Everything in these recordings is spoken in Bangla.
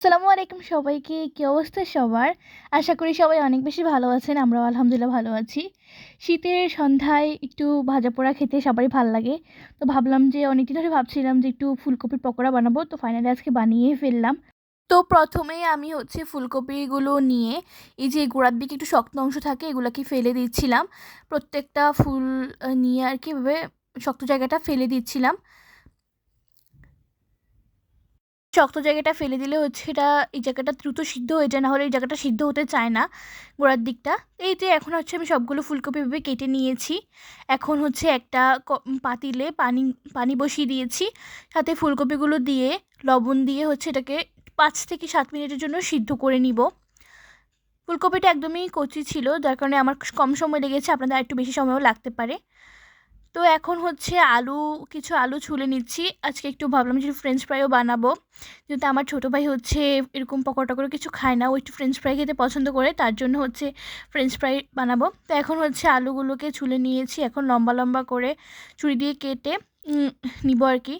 আসসালামু আলাইকুম সবাইকে, কী অবস্থা সবার? আশা করি সবাই অনেক বেশি ভালো আছেন, আমরাও আলহামদুলিল্লাহ ভালো আছি। শীতের সন্ধ্যায় একটু ভাজা পোড়া খেতে সবারই ভালো লাগে। তো ভাবলাম যে অনেকদিন ধরে ভাবছিলাম যে একটু ফুলকপির পকোড়া বানাবো, তো ফাইনালি আজকে বানিয়ে ফেললাম। তো প্রথমেই আমি হচ্ছে ফুলকপিগুলো নিয়ে, এই যে গোড়ার দিকে একটু শক্ত অংশ থাকে, এগুলোকে ফেলে দিচ্ছিলাম। প্রত্যেকটা ফুল নিয়ে আর কি এভাবে শক্ত জায়গাটা ফেলে দিচ্ছিলাম। শক্ত জায়গাটা ফেলে দিলে হচ্ছে এটা, এই জায়গাটা দ্রুত সিদ্ধ হয়ে যায় না হলে এই জায়গাটা সিদ্ধ হতে চায় না গোড়ার দিকটা। এই যে এখন হচ্ছে আমি সবগুলো ফুলকপি ভেবে কেটে নিয়েছি। এখন হচ্ছে একটা পাতিলে পানি পানি বসিয়ে দিয়েছি। সাথে ফুলকপিগুলো দিয়ে লবণ দিয়ে হচ্ছে এটাকে পাঁচ থেকে সাত মিনিটের জন্য সিদ্ধ করে নিব। ফুলকপিটা একদমই কচি ছিল, যার কারণে আমার কম সময় লেগেছে, আপনাদের একটু বেশি সময়ও লাগতে পারে। তো এখন হচ্ছে আলু, কিছু আলু ছুলে নিচ্ছি। আজকে একটু ভাবলাম যে ফ্রেঞ্চ ফ্রাইও বানাবো। যেহেতু আমার ছোটো ভাই হচ্ছে এরকম পকোড়া টকোড়া কিছু খায় না, ও একটু ফ্রেঞ্চ ফ্রাই খেতে পছন্দ করে, তার জন্য হচ্ছে ফ্রেঞ্চ ফ্রাই বানাবো। তো এখন হচ্ছে আলুগুলোকে ছুলে নিয়েছি, এখন লম্বা লম্বা করে ছুরি দিয়ে কেটে নিব আর কি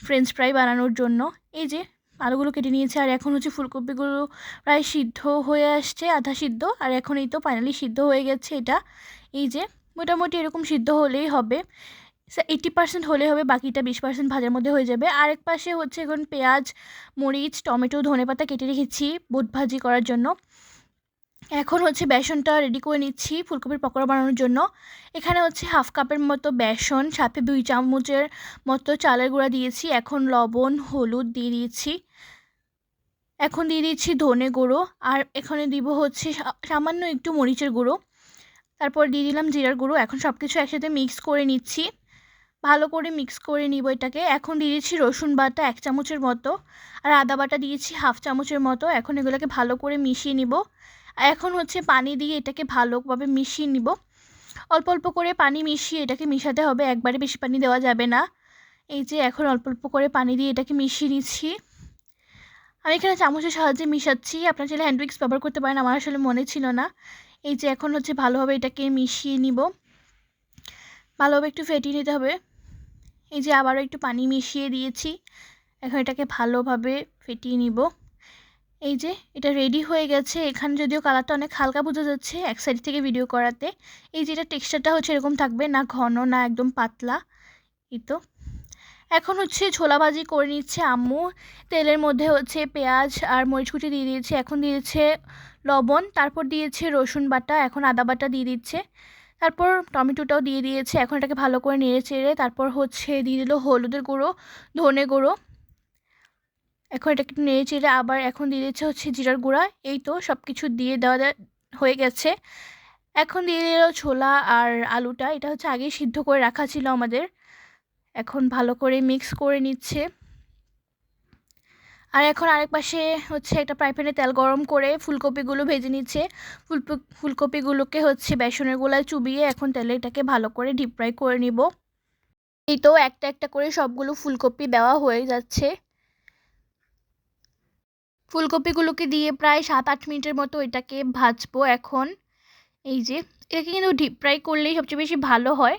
ফ্রেঞ্চ ফ্রাই বানানোর জন্য। এই যে আলুগুলো কেটে নিয়েছে, আর এখন হচ্ছে ফুলকপিগুলো প্রায় সিদ্ধ হয়ে আসছে, আধা সিদ্ধ, আর এখন এই তো ফাইনালি সিদ্ধ হয়ে গেছে এটা। এই যে মোটামুটি এরকম সিদ্ধ হলেই হবে। এইট্টি পার্সেন্ট হলে হবে, বাকিটা বিশ পার্সেন্ট ভাজার মধ্যে হয়ে যাবে। আরেক পাশে হচ্ছে এখন পেঁয়াজ, মরিচ, টমেটো, ধনেপাতা কেটে রেখেছি বুট ভাজি করার জন্য। এখন হচ্ছে বেসনটা রেডি করে নিচ্ছি ফুলকপির পকোড়া বানানোর জন্য। এখানে হচ্ছে হাফ কাপের মতো বেসন, সাথে দুই চামচের মতো চালের গুঁড়া দিয়েছি। এখন লবণ, হলুদ দিয়ে দিয়েছি। এখন দিয়ে দিচ্ছি ধনে গুঁড়ো। আর এখানে দিব হচ্ছে সামান্য একটু মরিচের গুঁড়ো। তারপর দিয়ে দিলাম জিরার গুঁড়ো। এখন সব কিছু একসাথে মিক্স করে নিচ্ছি। ভালো করে মিক্স করে নিব এটাকে। এখন দিয়ে দিচ্ছি রসুন বাটা এক চামচের মতো। আর আদা বাটা দিয়েছি হাফ চামচের মতো। এখন এগুলোকে ভালো করে মিশিয়ে নিব। এখন হচ্ছে পানি দিয়ে এটাকে ভালোভাবে মিশিয়ে নিব। অল্প অল্প করে পানি মিশিয়ে এটাকে মিশাতে হবে। একবারে বেশি পানি দেওয়া যাবে না। এই যে এখন অল্প অল্প করে পানি দিয়ে এটাকে মিশিয়ে নিচ্ছি। আমি এখানে চামচের সাহায্যে মিশাচ্ছি। আপনার চাইলে হ্যান্ড উইক্স ব্যবহার করতে পারেন। আমার আসলে মনে ছিল না। এই যে এখন হচ্ছে ভালোভাবে এটাকে মিশিয়ে নিব। ভালোভাবে একটু ফেটিয়ে নিতে হবে। এই যে আবারও একটু পানি মিশিয়ে দিয়েছি। এখন এটাকে ভালোভাবে ফেটিয়ে নিব। এই যে এটা রেডি হয়ে গেছে। এখানে যদিও কালারটা অনেক হালকা বোঝা যাচ্ছে এক সাইড থেকে ভিডিও করাতে। এই যে এটা টেক্সচারটা হচ্ছে এরকম থাকবে, না ঘন, না একদম পাতলা। এই তো। এখন হচ্ছে ছোলা ভাজি করে নিচ্ছে আম্মু। তেলের মধ্যে হচ্ছে পেঁয়াজ আর মরিচ কুচি দিয়ে দিয়েছে। এখন দিয়েছে লবণ, তারপর দিয়েছে রসুন বাটা, এখন আদা বাটা দিয়ে দিচ্ছে। তারপর টমেটোটাও দিয়ে দিয়েছে, এখন এটাকে ভালো করে নেড়ে চেড়ে তারপর হচ্ছে দিয়ে দিল হলুদের গুঁড়ো, ধনে গুঁড়ো। এখন এটাকে একটু নেড়ে চেড়ে আবার এখন দিয়ে দিচ্ছে হচ্ছে জিরার গুঁড়া, এই তো সব কিছু দিয়ে দেওয়া হয়ে গেছে। এখন দিয়ে দিল ছোলা আর আলুটা, এটা হচ্ছে আগেই সিদ্ধ করে রাখা ছিল আমাদের। এখন ভালো করে মিক্স করে নিচ্ছে। আর এখন আরেক পাশে হচ্ছে একটা ফ্রাই প্যানে তেল গরম করে ফুলকপিগুলো ভেজে নিচ্ছে। ফুল ফুলকপিগুলোকে হচ্ছে বেসনের গোলায় চুবিয়ে এখন তেলে এটাকে ভালো করে ডিপ ফ্রাই করে নিব। এই তো একটা একটা করে সবগুলো ফুলকপি দেওয়া হয়ে যাচ্ছে। ফুলকপিগুলোকে দিয়ে প্রায় সাত আট মিনিটের মতো এটাকে ভাজবো এখন। এই যে, এটাকে কিন্তু ডিপ ফ্রাই করলেই সবচেয়ে বেশি ভালো হয়।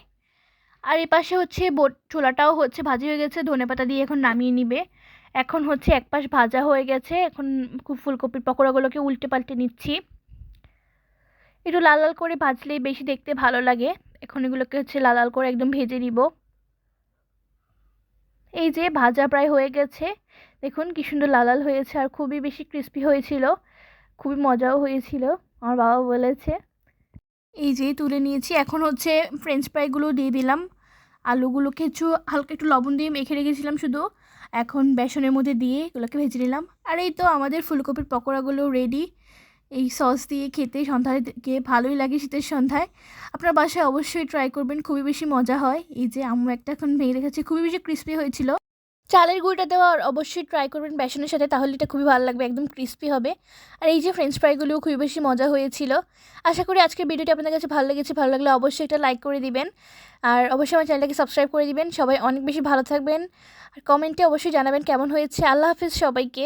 আর এ পাশে হচ্ছে বোট, ছোলাটাও হচ্ছে ভাজি হয়ে গেছে ধনেপাতা দিয়ে এখন নামিয়ে নিবে। এখন হচ্ছে এক পাশ ভাজা হয়ে গেছে, এখন খুব ফুলকপির পকোড়াগুলোকে উল্টে পাল্টে নিচ্ছি। একটু লাল লাল করে ভাজলেই বেশি দেখতে ভালো লাগে। এখন এগুলোকে হচ্ছে লাল লাল করে একদম ভেজে নিব। এই যে ভাজা প্রায় হয়ে গেছে, দেখুন কি সুন্দর লাল লাল হয়েছে, আর খুবই বেশি ক্রিস্পি হয়েছিল, খুবই মজাও হয়েছিল, আমার বাবা বলেছে। এই যে তুলে নিয়েছি। এখন হচ্ছে ফ্রেঞ্চ ফ্রাইগুলো দিয়ে দিলাম। আলুগুলোকে একটু হালকা একটু লবণ দিয়ে মেখে রেখেছিলাম শুধু। এখন বেসনের মধ্যে দিয়ে এগুলোকে ভেজে নিলাম। আর এই তো আমাদের ফুলকপির পকোড়াগুলো রেডি এই সস দিয়ে খেতে সন্ধ্যায় গিয়ে ভালোই লাগে শীতের সন্ধ্যায়। আপনার বাসায় অবশ্যই ট্রাই করবেন, খুবই বেশি মজা হয়। এই যে আম্মু একটা এখন ভেঙে রেখেছে, খুবই বেশি ক্রিস্পি হয়েছিল। চালের গুঁড়িটা দেওয়ার অবশ্যই ট্রাই করবেন বেসনের সাথে, তাহলে এটা খুবই ভালো লাগবে, একদম ক্রিস্পি হবে। আর এই যে ফ্রেঞ্চ ফ্রাইগুলোও খুবই বেশি মজা হয়েছিল। আশা করি আজকের ভিডিওটি আপনাদের কাছে ভালো লেগেছে, ভালো লাগলে অবশ্যই একটা লাইক করে দিবেন। আর অবশ্যই আমার চ্যানেলটাকে সাবস্ক্রাইব করে দিবেন। সবাই অনেক বেশি ভালো থাকবেন। আর কমেন্টে অবশ্যই জানাবেন কেমন হয়েছে। আল্লাহ হাফিজ সবাইকে।